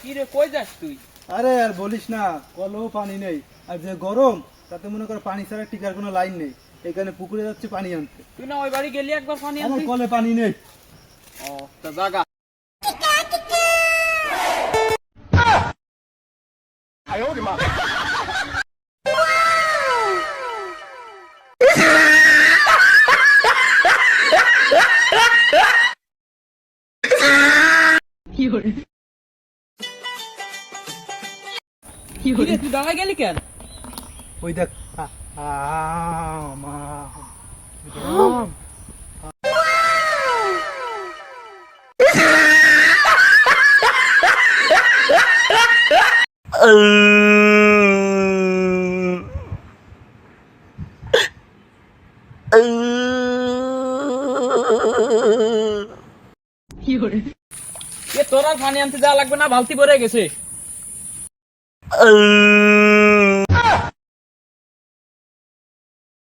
কি রে কই যাস তুই? আরে আর বলিস না কলেও পানি নেই। আর যে গরম তাতে মনে কর পানি ছাড়া টিকার কোনো লাইন নেই। এখানে পুকুরে যাচ্ছে পানি আনতে। তুই না ওই বাড়ি গেলি একবার পানি আনতে? কলে পানি নেই। ও তা জাগা। কি রে, তুই দাঁড়ায় গেলি কেন ওই দেখ আ, আ, এ তোর আর পানি আনতে যাওয়া লাগবে না বালতি ভরে গেছে। Uh...